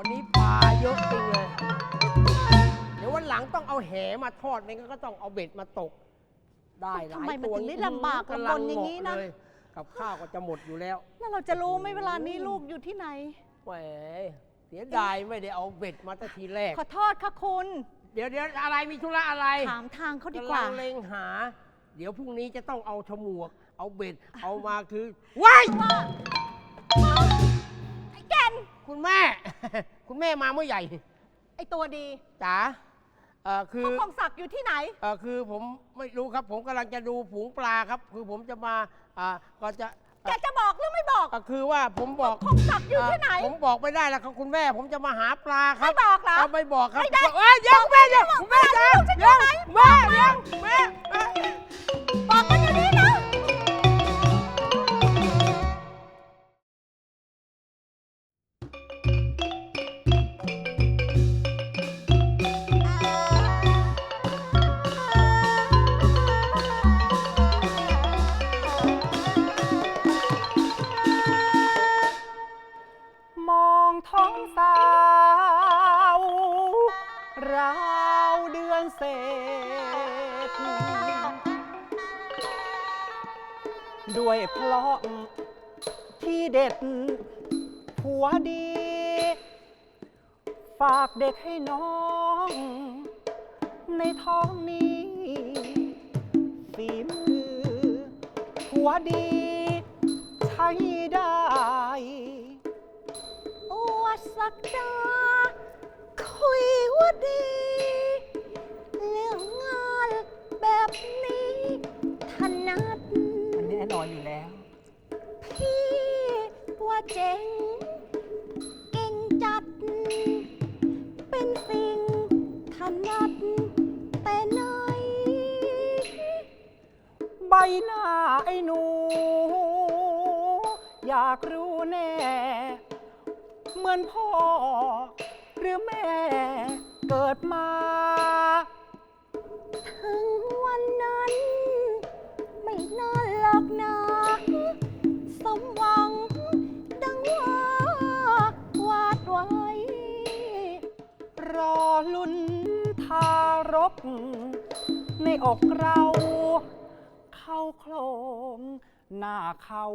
วันนี้ปลาเยอะจริงเลย เดี๋ยววันหลังต้องเอาแหมาทอดไม่งั้นก็ต้องเอาเบ็ดมาตก ได้หลายทำไมมันตัวถึงได้ลำบากกำลำบนอย่างนี้นี้นะเลยกับข้าวก็จะหมดอยู่แล้ว แล้วเราจะรู้ไหมเวลานี้ลูกอยู่ที่ไหน แหมเสียดายไม่ได้เอาเบ็ดมาตั้งทีแรก ขอโทษค่ะคุณ เดี๋ยวเดี๋ยวอะไรมีธุระอะไรถามทางเขาดีกกำว่าลังเล็งหา เดี๋ยวพรุ่งนี้จะต้องเอาฉมวก เอาเบ็ด เอามาคือว้ายไอ้แก่น คุณแม่ คุณแม่มาเมื่อไหร่ไอ้ตัวดีจ๋าเอ่อคือพ่อคงศักดิ์อยู่ที่ไหน เอ่อคือผมไม่รู้ครับ ผมกำลังจะดูฝูงปลาครับ คือผมจะมาอ่าก็จะแกจะบอกหรือไม่บอกก็คือว่าผมบอกคงศักดิ์อยู่ที่ไหนผมบอกไม่ได้แล้วครับคุณแม่ ผมจะมาหาปลาครับ ไม่บอกเหรอไม่บอกครับไม่ได้เอ้ยเดี๋ยวคุณแม่เดี๋ยวคุณแม่จ๋าลูกฉันอยู่เดี๋ยวไหนแม่เดี๋ยวแม่แม่ ด้วยเพราะที่เด็ดผัวดี ฝากเด็กให้น้อง ในท้องนี้ฝีมือผัวดี ใช้ได้อวสักดาคุยว่าดี หน้าไอ้หนู อยากรู้แน่ เหมือนพ่อ หรือแม่เกิดมา ถึงวันนั้น ไม่นานหรอกนะสมหวัง ดังว่าวาดไว้ รอลุ้นทารก ในอกเรา เข้าโครงหน้าเขา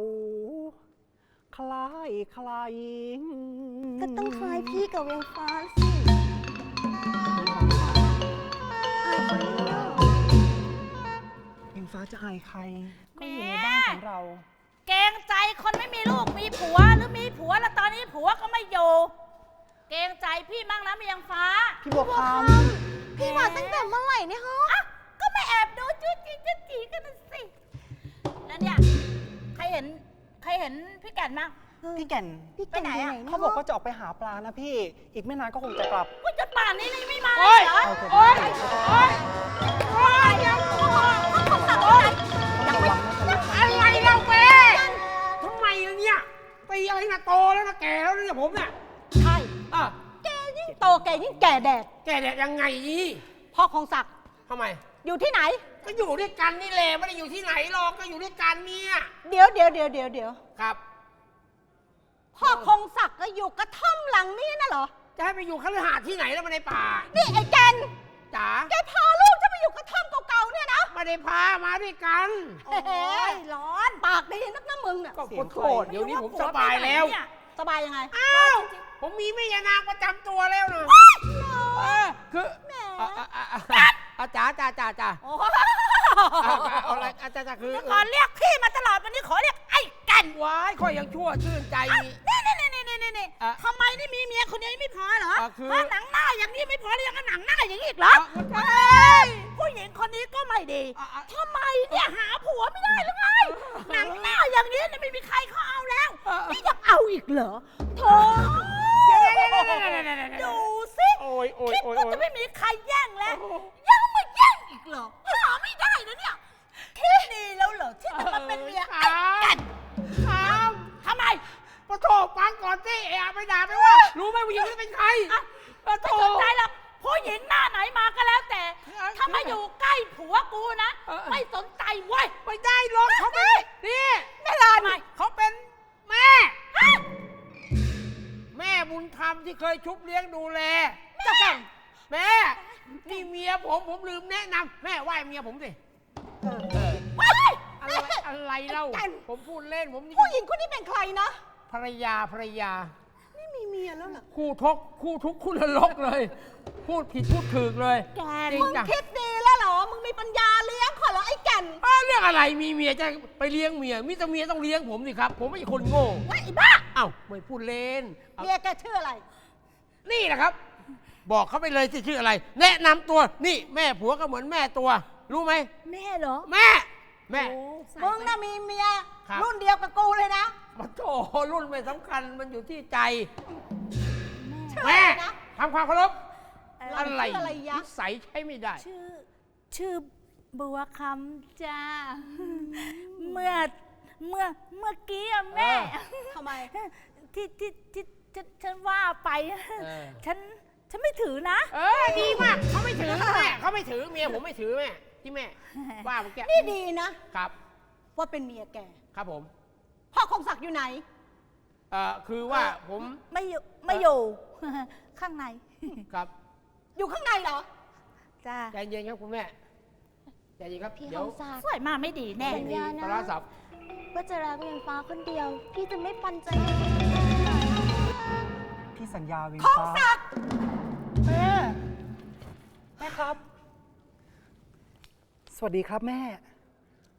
คล้ายใครก็ต้องคล้ายพี่กับเวลฟ้าสิอายคนนี้เนอะอิงฟ้าจะอายใครแหมก็อยู่ในบ้านของเรา เกรงใจคนไม่มีลูกมีผัวหรือมีผัวแล้วตอนนี้ผัวก็ไม่อยู่ เกรงใจพี่มั่งนะเมียงฟ้า พี่บัวคพี่มาตั้งแต่เมื่อไหร่เนี่ยฮะอะก็ไม่แอบดู จุดจีจุดจีกันนะสิแล้วเนี่ยใครเห็นใครเห็นพี่แก่นมั้งพี่แก่นพี่แก่นไปไหนอะเขาบอกว่าจะออกไปหาปลานะพี่ อีกไม่นานก็คงจะกลับ ว่าจะป่านนี้ยังไม่มาโอ๊ยเหรอเอาเถอะโอ๊ยพี่โอ๊ยโอ๊ยยังนะจ๊ะลูกอะไรเราแม่ทำไมล่ะเนี่ยตีอะไรนะโตแล้วนะแก่แล้วเนี่ยผมเนี่ยใช่อะแกยิ่งโตแกยิ่งแก่แดดแก่เนี่ยยังไงอีพ่อคงศักดิ์ทำไมอยู่ที่ไหน ก็อยู่ด้วยกันนี่แหละไม่ได้อยู่ที่ไหนหรอกก็อยู่ด้วยกันเนี่ยเดี๋ยวเดี๋ยวเดี๋ยวเดี๋ยวเดี๋ยวครับ พ่อคงศักดิ์ก็อยู่กระท่อมหลังนี้น่ะเหรอ จะให้ไปอยู่คฤหาสน์ที่ไหนแล้วมาในป่านี่ไอ้แกนจ๋าแกพาลูกฉันไปอยู่กระท่อมเก่าๆเนี่ยนะไม่ได้พามาด้วยกันโอ้ยร้อน ปากดีนักนะมึงน่ะก็ขอโทษเดี๋ยวนี้ผมสบายแล้วเนี่ยสบายยังไง อ้าว ผมมีแม่ยานางประจำตัวแล้วนะเออคือแหม อะอะอะอะอะจ๋าจ๋าจ๋าจ๋าโอ้อะเอาอะไรอะจ๋าจ๋าคือเมื่อก่อนเรียกพี่มาตลอดวันนี้ขอเรียกไอ้แก่นว้ายค่อยยังชั่วชื่นใจ นี่นี่นี่นี่นี่นี่อะทำไมนี่มีเมียคนเดียวยังไม่พอเหรออะคือฮะหนังหน้าอย่างนี้ไม่พอแล้วยังก็หนังหน้าอย่างนี้อีกเหรออะเฮ้ยผู้หญิงคนนี้ก็ไม่ดีอะอะทำไมเนี่ยหาผัวไม่ได้หรือไงหนังหน้าอย่างนี้เนี่ยไม่มีใครเขาเอาแล้วอะ นี่ยังเอาอีกเหรอโธ่เดี๋ยวเดี๋ยวเดี๋ยวเดี๋ยวเดี๋ยวเดี๋ยวเดี๋ยวดูสิ โอ้ยโอ้ยคิดโอ้ยว่าโอ้ย จะไม่มีใครแย่งแล้ว ยังมาแย่งอีก เหรอหาไม่ได้นะเนี่ยคิดดีแล้วเหรอที่จะมาเป็นเมียไอ้แก่นครับทำไมปะโถฟังก่อนสิเอะไปด่าไปว่า รู้ไหมผู้หญิงคนนี้เป็นใครอะปะโถ ไม่สนใจหรอกผู้หญิงหน้าไหนมาก็แล้วแต่อะถ้ามาอยู่ใกล้ผัวกูนะ เออ ไม่สนใจเว้ย ไม่ได้หรอกเขาเป็นนี่ไม่รอดไหมเขาเป็นแม่ฮะแม่บุญธรรมที่เคยชุบเลี้ยงดูแล เจ้าแก่นแม่ นี่เมียผมผมลืมแนะนำแม่ไหว้เมียผมสิเฮ้ยอะไรอะไรเล่า ผมพูดเล่นผมนี่ผู้หญิงคนนี้เป็นใครนะภรรยาภรรยานี่มีเมียแล้วเหรอคู่ทกคู่ทุกข์คู่นรกเลย พูดผิดพูดถูกเลยแกนจริงมึงจ้ะคิดดีแล้วเหรอ มึงมีปัญญาเลี้ยงขอเหรอไอ้แก่นอ้าวเรื่องอะไรมีเมียจะไปเลี้ยงเมียมิแต่เมียต้องเลี้ยงผมสิครับ ผมไม่ใช่คนโง่ไอ้บ้าเอ้าไม่พูดเล่นเอาเมียแกชื่ออะไร นี่แหละครับ บอกเขาไปเลยสิชื่ออะไร แนะนำตัวนี่แม่ผัวก็เหมือนแม่ตัว รู้ไหม แม่เหรอแม่ แม่มึงน่ะมีเมียครับ รุ่นเดียวกับกูเลยนะมาโถรุ่นไม่สำคัญมันอยู่ที่ใจชื่อแม่อะไรนะ ทำความเคารพเอ่ออะไรชื่ออะไรยะ นิสัยใช้ไม่ได้ ชื่อ ชื่อบัวคำจ้า เมื่อ เมื่อ เมื่อกี้อะแม่ ทำไม ที่ที่ที่ฉันฉันว่าไป เออ ฉัน ฉันไม่ถือนะ เออดีมากเขาไม่ถือแม่เขาไม่ถือเมียผมไม่ถือแม่ที่แม่ว่าเมื่อกี้นี่ดีนะ ครับ ว่าเป็นเมียแก ครับผมพ่อคงศักดิ์อยู่ไหน เอ่อคือว่าผมไม่อยู่ไม่อยู่ ข้างใน ครับอยู่ข้างในเหรอ จ้าใจเย็นครับคุณแม่ใจเย็นครับพี่เดี๋ยวคำศักดิ์สวยมากไม่ดีแน่ สัญญาโทรศัพท์ว่าจะรักเวียงฟ้าคนเดียว พี่จะไม่ปันใจ พี่สัญญาเวียงคงฟ้า ศักดิ์แม่แม่ครับ สวัสดีครับแม่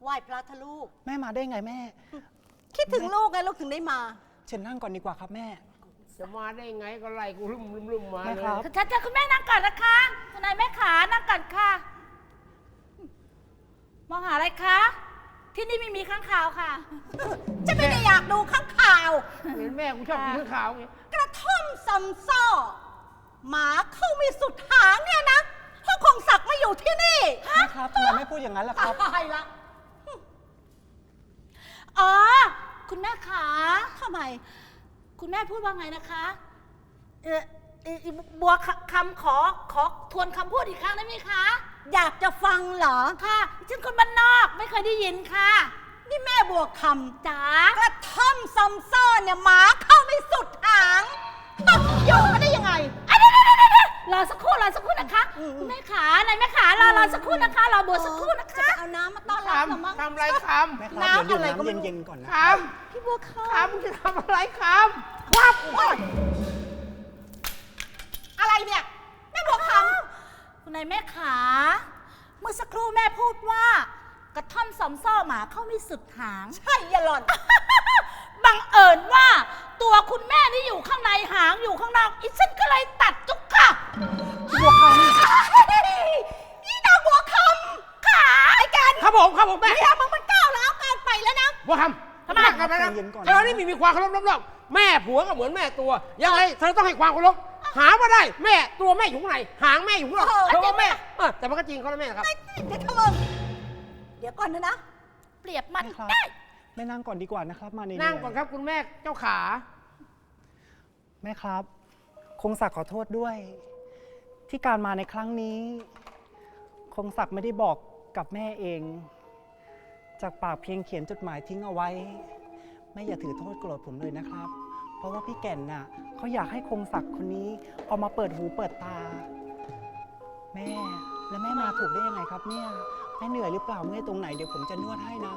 ไหว้พระทะลูก แม่มาได้ไงแม่ คิดถึงลูกไงลูกถึงได้มา เชิญนั่งก่อนดีกว่าครับแม่ จะมาได้ไงก็ไล่กูลุ่มลุ่มลุ่มมาแม่เลยครับ ฉันจะคุณแม่นั่งก่อนนะคะคุณนายแม่ขานั่งก่อนค่ะมองหาอะไรคะ ที่นี่ไม่มีข้างข่าวค่ะ จะไม่ได้อยากดูข้างข่าว เห็นแม่กูชอบกินข้าวขาวไงกระท่อมซำซ่อหมาเข้าไม่สุดหางเนี่ยนะพ่อคงศักดิ์มาอยู่ที่นี่ แม่ ครับทำไมไม่พูดอย่างนั้นล่ะครับ ตายละ อ๋อ คุณแม่ขาทำไม คุณแม่พูดว่าไงนะคะ เออเอ่อบัวคคำขอขอทวนคำพูดอีกครั้งได้ไหมคะ อยากจะฟังเหรอ ค่ะฉันคนบ้านนอกไม่เคยได้ยินค่ะนี่แม่บัวคจ๋าำกระท่อมซำซ่อเนี่ยหมาเข้าไม่สุดหางอยู่มาได้ยังไง รอสักครู่รอสักครู่นะคะอืมคุณแม่ขานายแม่ขารอรอสักครู่นะคะรอบัวสักครู่นะจะคะไปเอาน้ำมาต้อนรับเหรอมั้งคำทำอะไรคแม่ครับน้ำเดี๋ยวอะไรดื่มก็ไม่น้ำรู้เย็นๆก่อนนะำคพี่บัวคำคำมึงจะทำอะไรคำวับโอ๊ยอะไรเนี่ยแม่บัวคคุณนายแม่ขา เมื่อสักครู่แม่พูดว่า กระท่อมสอมซ่อหมาเข้าไม่สุดหางำใช่อยาหล่อน บังเอิญว่า ตัวคุณแม่นี่อยู่ข้างในหางอยู่ข้างนอก อีฉันก็เลยตัดจุกค่ะ บัวคนี่นางบัวคำขาไอ้กันำครับผมครับผมแม่เมียมึงมันก้าวร้าวเกินไปแล้วนะว่าคำทำไมกันไปนะใจเย็นก่อนเธอนี่มีมีความเคารพรอบๆแม่ผัวก็เหมือนแม่ตัว ยังไงเธอต้องให้ความเคารพหามาได้แม่ตัวแม่อยู่ข้างในหางแม่อยู่ข้างนอกเออเธอจริว่างไหมแม่เออแต่มันก็จริงเขาแล้วแม่ครับไอ้เดี๋ยวเธอมึงเดี๋ยวก่อนนะนะเปรียบมันแม่ครับได้แม่นั่งก่อนดีกว่านะครับ มาในนั่งก่อนครับคุณแม่เจ้าขา แม่ครับ คงศักดิ์ขอโทษด้วย ที่การมาในครั้งนี้ คงศักดิ์ไม่ได้บอกกับแม่เอง จากปากเพียงเขียนจดหมายทิ้งเอาไว้แม่อย่าถือโทษโกรธผมเลยนะครับ เพราะว่าพี่แก่นน่ะเขาอยากให้คงศักดิ์คนนี้ออกมาเปิดหูเปิดตา แม่แล้วแม่มาถูกได้ยังไงครับเนี่ยแม่เหนื่อยหรือเปล่าเมื่อยตรงไหนเดี๋ยวผมจะนวดให้นะ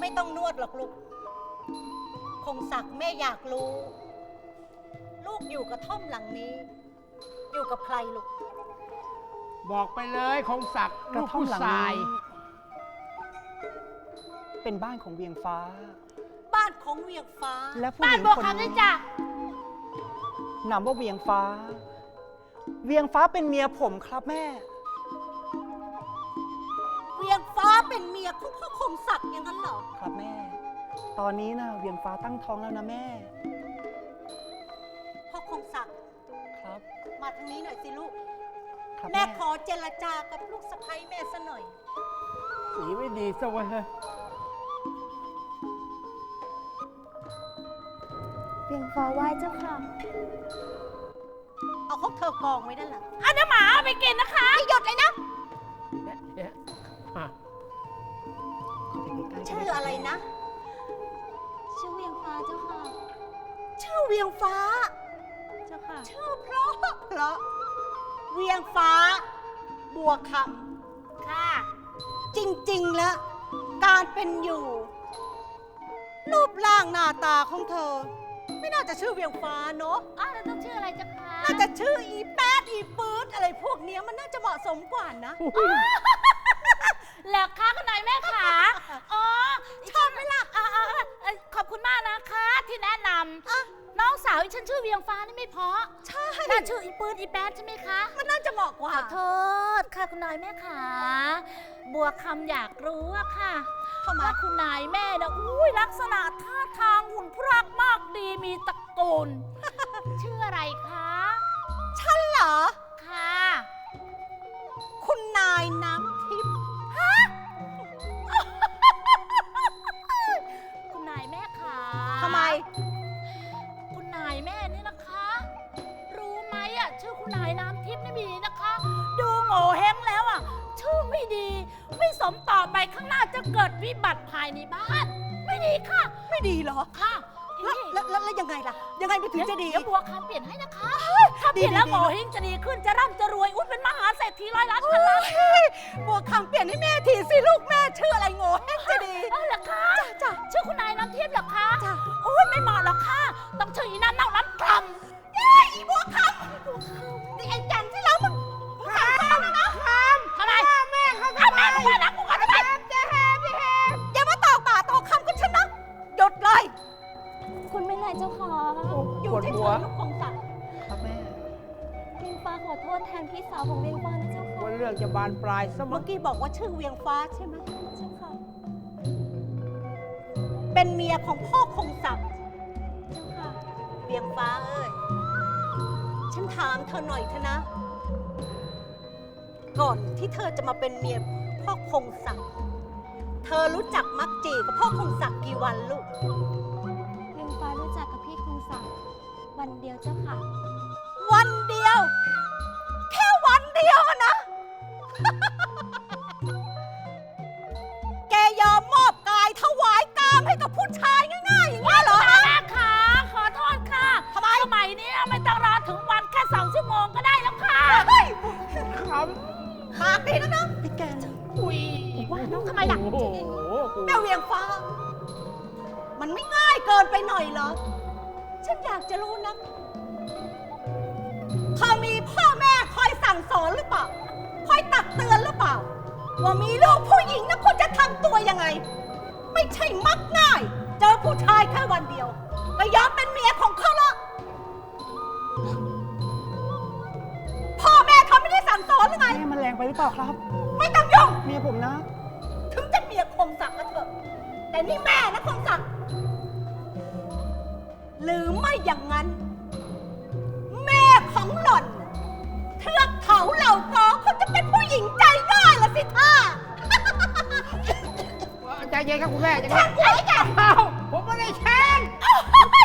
ไม่ต้องนวดหรอกลูก คงศักดิ์แม่อยากรู้ ลูกอยู่กระท่อมหลังนี้ อยู่กับใครลูก บอกไปเลยคงศักดิ์กลูระกท่อมผู้หลังชานี้ยเป็นบ้านของเวียงฟ้า บ้านของเวียงฟ้า และผู้บ้าหนญิงบัวคนคำด้วนี้ยจ้ะ นามว่าเวียงฟ้า เวียงฟ้าเป็นเมียผมครับแม่ เวียงฟ้าเป็นเมียของพ่อคงศักดิ์อย่างนั้นเหรอ ครับแม่ ตอนนี้นะเวียงฟ้าตั้งท้องแล้วนะแม่ ทางนี้หน่อยสิลูก ครับแม่ขอเจรจากับลูกสะใภ้แม่ซะหน่อย สีไม่ดีซะเว้ยเวียงฟ้าไหว้เจ้าค่ะ เอาของเธอกองไว้นั่นแหละอันน้ำหมาเอาไปกินนะคะไม่หยดเลยนะเนี่ยเนี่ยอะเข้าไปใกล้ๆชื่ออะไรนะ ชื่อเวียงฟ้าเจ้าค่ะ ชื่อเวียงฟ้า ค่ะ ชื่อเพราะเพราะเวียงฟ้า บัวคค่ะำจริง ๆ แล้ว การเป็นอยู่ รูปร่างหน้าตาของเธอ ไม่น่าจะชื่อเวียงฟ้าเนาะอ้าวแล้วต้องชื่ออะไรจ๊ะคะน่าจะชื่ออีแป๊ดอีปื๊ดอะไรพวกเนี้ยมันน่าจะเหมาะสมกว่านะ เหรอคะคุณนายแม่ขา อ๋อ คุณมากนะคะ ที่แนะนำน้องสาวอีฉันชื่อเวียงฟ้านี่ไม่เพราะใช่น่าชื่ออีปืนอีแป๊ดใช่ไหมคะ มันน่าจะเหมาะกว่าขอโทษค่ะคุณนายแม่ขาบัวคำอยากรู้อะค่ะทำไมว่าคุณนายแม่นะอุ้ยลักษณะท่าทางหุ่นพรักมากดีมีตระกูลชื่ออะไรคะ ฉันเหรอ จะเกิดวิบัติภายในบ้าน ไม่ดีค่ะ ไม่ดีเหรอค่ะแล้วแล้วแล้วแล้วยังไงล่ะ ยังไงมันถึงจะดี เดี๋ยวบัวคำเปลี่ยนให้นะคะ ถ้าเปลี่ยนดีแล้วดีโง่เฮงจะดีขึ้นจะร่ำจะรวยอุ้ยเป็นมหาเศรษฐีร้อยล้านพันล้านเฮ้ยบัวคำเปลี่ยนให้แม่ทีสิลูกแม่ชื่ออะไรโง่เฮงจะดี เอ้าเหรอคะจ้ะจ้ะชื่อคุณนายน้ำทิพย์เหรอคะจ้ะ โอ้ยไม่เหมาะหรอกค่ะ ต้องชื่ออีน้ำเน่าน้ำกลำเอ้ยอีบัวคำนี่ไอ้จันที่แล้วมันคำนะคำทำไมแม่เขาอ้าวแม่มึงมานะกู อยู่ปวดเฉยหัวๆลูกของสัตว์ครับแม่ เวียงฟ้าขอโทษแทนพี่สาวของเวียงฟ้านะเจ้าค่ะ ว่าเรื่องจะบานปลายสมเมื่อกี้บอกว่าชื่อเวียงฟ้าใช่ไหมเจ้าค่ะ เป็นเมียของพ่อคงศักดิ์เจ้าค่ะ เวียงฟ้าเอ้ย ฉันถามเธอหน่อยเถอะนะ ก่อนที่เธอจะมาเป็นเมียพ่อคงศักดิ์ เธอรู้จักมักจีกับพ่อคงศักดิ์กี่วันลูก วันเดียวเจ้าค่ะ วันเดียว แค่วันเดียวอะนะ แกยอมมอบกายถวายกามให้กับผู้ชายง่ายๆอย่างนี้ยเหรอแม่ขาขอโทษค่ะทำไม สมัยนี้ไม่ต้องรอถึงวันแค่สองชั่วโมงก็ได้แล้วค่ะเฮ้ยขปากดีนะนะพี่แกน อุ้ยว่าน้องทำไมล่ะำโอ้โหกูแม่เวียงฟ้า มันไม่ง่ายเกินไปหน่อยเหรอ ฉันอยากจะรู้นะเธอมีพ่อแม่คอยสั่งสอนหรือเปล่า คอยตักเตือนหรือเปล่า ว่ามีลูกผู้หญิงนะควรจะทำตัวยังไง ไม่ใช่มักง่าย เจอผู้ชายแค่วันเดียวก็ยอมเป็นเมียของเขาละพ่อแม่เขาไม่ได้สั่งสอนหรือไง แม่มันแรงไปหรือเปล่าครับ ไม่ต้องยุ่ง เมียผมนะ ถึงจะเมียคมศักดิ์ก็เถอะ แต่นี่แม่นะคมศักดิ์ หรือไม่อย่างนั้น แม่ของหล่อนเทือกเขาเหล่ากอเขาจะเป็นผู้หญิงใจง่ายละสิท่าใจเย็นครับคุณแม่ใจแช่เย็นงไอ้แกอ้าวผมไม่ได้แช่งโ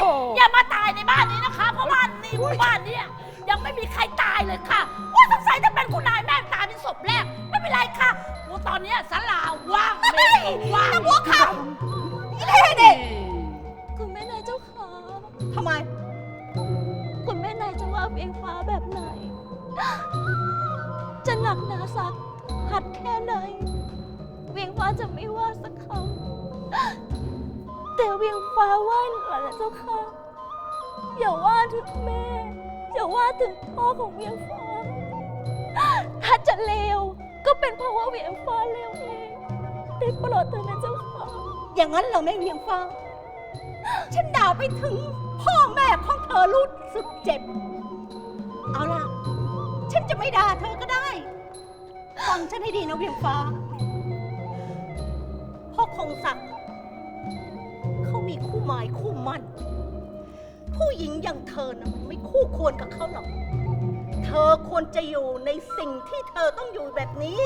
อ้อย่ามาตายในบ้านนี้นะคะ เพราะบ้านนี้หมู่บ้านเนี้ยยังไม่มีใครตายเลยค่ะว่าสงสัยจะเป็นคุณนายแม่ตายเป็นศพแรก ไม่เป็นไรค่ะโอ้ตอนเนี้ยศาลาว่างเมนว่างตะบัวคำอีเล่เด็ก ทำไม คุณแม่นายจะว่าเวียงฟ้าแบบไหน จะหนักหนาสักหัดแค่ไหน เวียงฟ้าจะไม่ว่าสักคำแต่เวียงฟ้าว่าหลานเจ้าค่ะ อย่าว่าถึงแม่ อย่าว่าถึงพ่อของเวียงฟ้า ถ้าจะเลวก็เป็นเพราะว่าเวียงฟ้าเลวเองได้โปรดเถอะนะเจ้าค่ะ อย่างนั้นเหรอแม่เวียงฟ้า ฉันด่าไปถึง พ่อแม่ของเธอรู้สึกเจ็บ เอาล่ะ ฉันจะไม่ด่าเธอก็ได้ ฟังฉันให้ดีนะเวียงฟ้า พ่อคงศักดิ์เขามีคู่หมายคู่มั่น ผู้หญิงอย่างเธอนะมันไม่คู่ควรกับเขาหรอก เธอควรจะอยู่ในสิ่งที่เธอต้องอยู่แบบนี้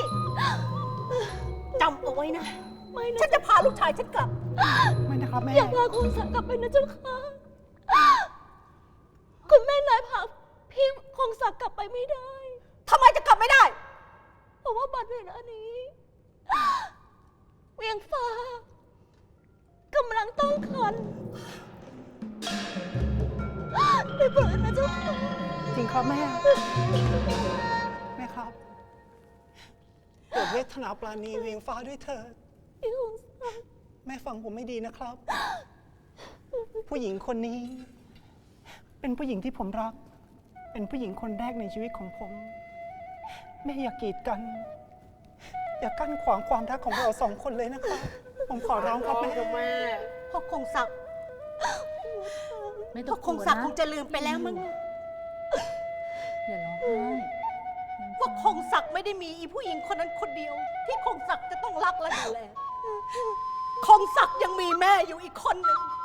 จำเอาไว้นะ ไม่นะฉันจะพาลูกชายฉันกลับ ไม่นะครับแม่ อย่าพาคุณสักดิ์กลับไปนะเจ้าค่ะ คุณแม่นายพาพี่คงศักดิ์กลับไปไม่ได้ ทำไมจะกลับไม่ได้ เพราะว่าบัดเวลานี้เวียงฟ้ากำลังต้องคันได้โปรดนะเจ้าค่ะจริงครับแม่ แม่ครับโปรดเวทนาปราณีเวียงฟ้าด้วยเถิด พี่คงศักดิ์ แม่ฟังผมไม่ดีนะครับ ผู้หญิงคนนี้ เป็นผู้หญิงที่ผมรัก เป็นผู้หญิงคนแรกในชีวิตของผม แม่อย่ากีดกัน อย่ากั้นขวางความรักของเราสองคนเลยนะครับผมขอร้องครับแม่แม่ พ่อคงศักดิ์ไม่ต้พ่อองกคลังวศักดิ์นะคงจะลืมไปแล้วมั้งอย่าร้องไห้ว่าคงศักดิ์ไม่ได้มีอีผู้หญิงคนนั้นคนเดียว ที่คงศักดิ์จะต้องรักและดูแลคงศักดิ์ยังมีแม่อยู่อีกคนหนึ่งเดี๋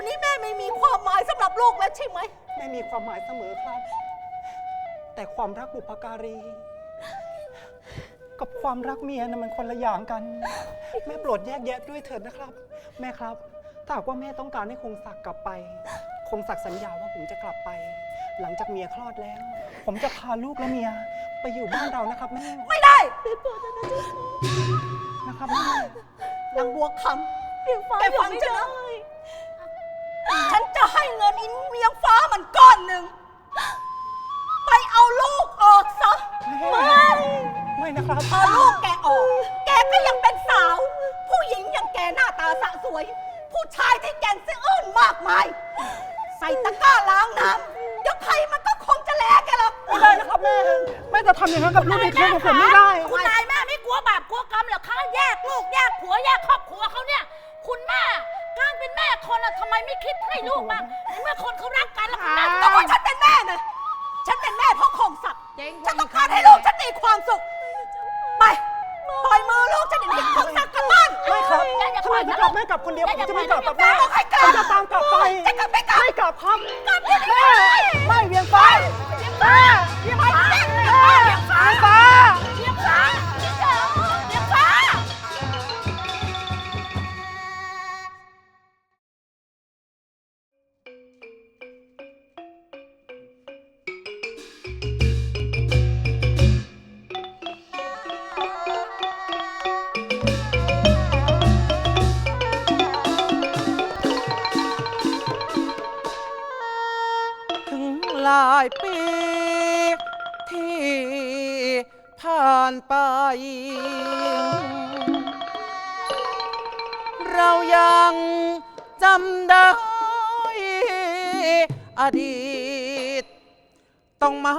ยวนี้แม่ไม่มีความหมายสำหรับลูกแล้วใช่ไหม แม่มีความหมายเสมอครับ แต่ความรักบุพการี กับความรักเมียนะมันคนละอย่างกัน แม่โปรดแยกแยะด้วยเถิดนะครับ แม่ครับ ถ้าหากว่าแม่ต้องการให้คงศักดิ์กลับไป คงศักดิ์สัญญาว่าผมจะกลับไป หลังจากเมียคลอดแล้ว ผมจะพาลูกและเมียไปอยู่บ้านเรานะครับแม่ไม่ได้นะครับแม่ นางบัวคเวียงฟ้าแกอยู่ฟังไม่ฉันได้นะำฉันจะให้ เงินอินเมียงฟ้ามันก้อนหนึ่ง ไปเอาลูกออกซะไม่ไม่นะครับ พอลูกแกออก แกก็ยังเป็นสาว ผู้หญิงอย่างแกหน้าตาสะสวย ผู้ชายที่แกงเสื้ออื่นมากมาย ใส่ตะกร้าล้างน้ำเดี๋ยวใครมันก็คงจะแลกแกหรอกไม่ได้นะครับแม่แม่จะทำอย่างนั้นกับลูกในท้องของผมไม่ได้ คุณนายแม่ไม่กลัวบาปกลัวกรรมเหรอคะแยกลูกแยกผัวแยกครอบครัวเขาเนี่ย คุณแม่ การเป็นแม่คนอะทำไมไม่คิดให้ลูกบ้างในเมื่อคนเขารักกันแล้วคุณแม่แต่ว่าฉันเป็นแม่นะฉันเป็นแม่เพราะคงศักดิ์เจ๊งฉันต้องการให้ลูกฉันมีความสุข ไปปล่อยมือลูกฉันอย่างนี้คงศักดิ์กลับบ้านไม่ครับอย่าอย่าทำไมปล่อยถึงนะกลับแม่กลับคนเดียวผมจะไม่กลับกับแม่แม่บอกให้กลับผมจะตามกลับไปจะกลับไม่กลับไม่กลับครับกลับเดี๋ยวนี้ไม่เวียงฟ้าเดี๋ยวมาเดี๋ยวมาเดี๋ยวมาเวียงฟ้าเลี้ยงฟ้า ไป เรายังจำได้ อดีต ต้องมา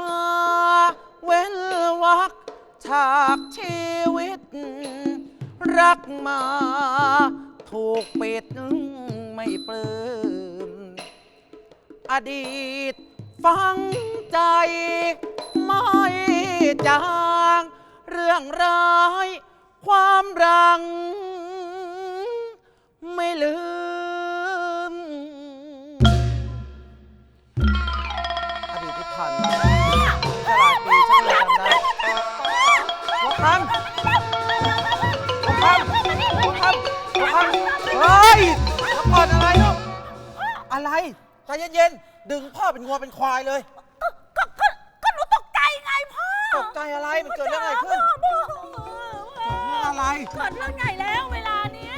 เว้นวักฉากชีวิต รักมาถูกปิดไม่ปลื้มอดีตฟังใจไม่จาง เรื่องร้าย ความรัง ไม่ลืม อดีตที่ผ่านมาจะหลายปีฉันเลยจำได้หัวคำหัวคำหัวคำหัวคำเฮ้ยแล้วกอนอะไรลูกอะไรใจเย็นๆ ดึงพ่อเป็นงัวเป็นควายเลย ก็ก็ก็ก็หนูตกใจไงพ่อ ตกใจอะไร มันเกิดเรื่องอะไรขึ้นพ่ออะไร เกิดเรื่องใหญ่แล้วเวลาเนี้ย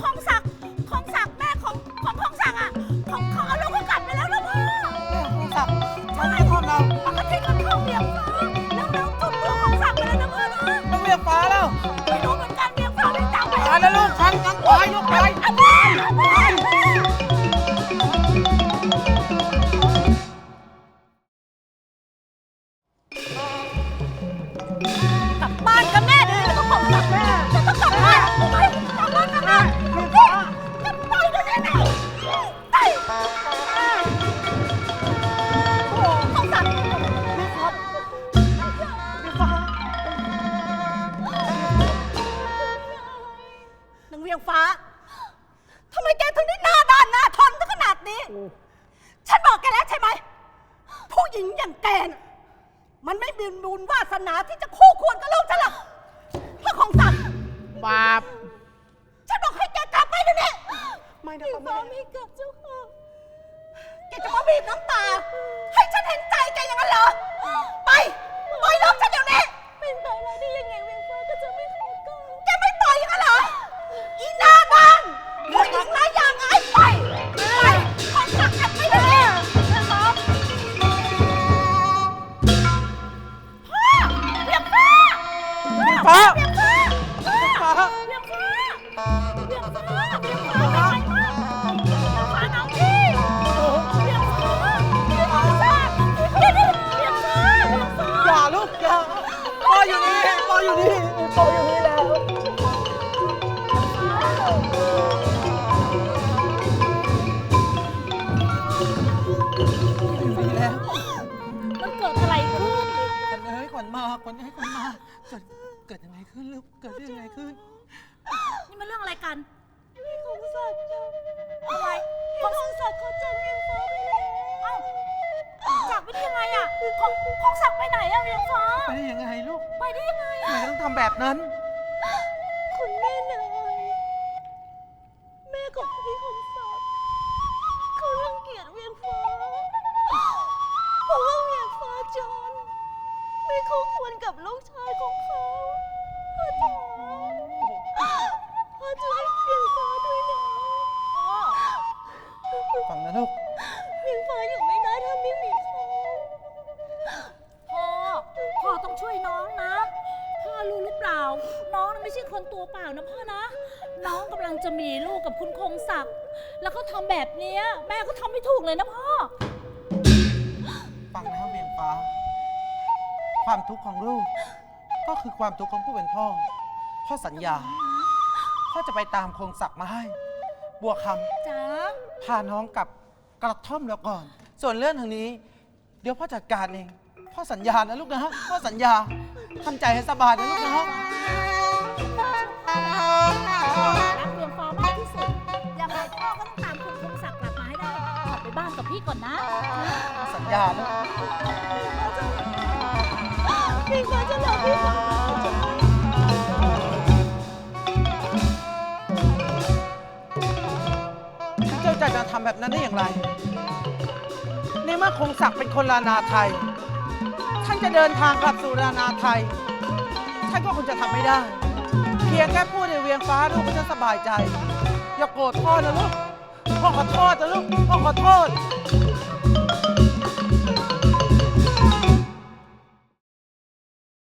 ของศักดิ์ของศักดิ์แม่ของของของศักดิ์อะ ของเขาเอาลูกเขากลับไปแล้วนะพ่อสักมันไม่พ่อเราปกติก็เข้าเบียงฟ้าแล้วแล้วจุดตัวของศักดิ์ไปแล้วนะพ่อนะต้องเรียกฟ้าแล้วไม่รู้เหมือนกันเบียงฟ้าไม่จับไปตายแล้วลูกฉันงั้นควายลูกควาย กลับบ้านกับแม่เดี๋ยวนี้ต้องกลับแม่จะต้องกลับบ้านไปกลับบ้านกับแม่เวียงฟ้าจะไปเดี๋ยวนี้นะไปโอ้คงศักดิ์แม่ครับเวียงฟ้านางเวียงฟ้าทำไมแกถึงได้หน้าด้านหน้าทนถึงขนาดนี้ ฉันบอกแกแล้วใช่ไหม ผู้หญิงอย่างแกน่ะ มันไม่มีบุญวาสนาที่จะคู่ควรกับลูกฉันหรอกเพราะของศักดิ์บาป ฉันบอกให้แกกลับไปเดี๋ยวนี้ไม่นะครับแม่ไม่กลับเจ้าค่ะแกจะมาบีบน้ำตา ขวัญเอ้ยขวัญมาขวัญเอ้ยขวัญมา เกิดเกิดยังไงขึ้นลูกเกิดเรื่องยังไงขึ้น นี่มันเรื่องอะไรกัน พี่คงศักดิ์จ้ะอะไรพี่คงศักดิ์เขาจากเวียงฟ้าไปแล้วเอ้าจากไปได้ยังไงอะของของศักดิ์ไปไหนอะเวียงฟ้า ไปได้ยังไงลูกไปได้ยังไงทำอะไมต้องทำแบบนั้น คุณแม่นายแม่ของพี่คงศักดิ์เขารังเกียจเวียงฟ้าเพราะว่าเวียงฟ้าจน ไม่คู่ควรกับลูกชายของเขาพ่อจ๋าพ่อช่วยเวียงฟ้าด้วยนะฟังนะลูกเวียงฟ้าอยู่ไม่ได้ถ้าไม่มีเขาพ่อ พ่อต้องช่วยน้องนะ พ่อรู้หรือเปล่า น้องน่ะไม่ใช่คนตัวเปล่านะพ่อนะ น้องกำลังจะมีลูกกับคุณคงศักดิ์ แล้วก็ทำแบบเนี้ยแม่ก็ทำไม่ถูกเลยนะพ่อ ความทุกข์ของลูก ก็คือความทุกข์ของผู้เป็นพ่อ พ่อสัญญา พ่อจะไปตามคงศักดิ์มาให้ บัวคจ๋าำพาน้องกลับกระท่อมแล้วก่อน ส่วนเรื่องทางนี้ เดี๋ยวพ่อจัดการเอง พ่อสัญญานะลูกนะพ่อสัญญาทำใจให้สบายนะลูกนะรักเวียงฟ้ามากที่สุดยังไงพ่อก็ต้องตามคุณคงศักดิ์กลับมาให้ได้กลับไปบ้านกับพี่ก่อนนะพ่อสัญญานะ เวียงฟ้าจะรอพี่คงศักดิ์เจ้าจะจะทำแบบนั้นได้อย่างไร ในเมื่อคงศักดิ์เป็นคนลานาไทย ท่านจะเดินทางกลับสู่ลานาไทย ท่านก็คงจะทำไม่ได้ เพียงแค่พูดในเวียงฟ้าลูกก็จะสบายใจ อย่าโกรธพ่อนะลูก พ่อขอโทษนะลูก พ่อขอโทษ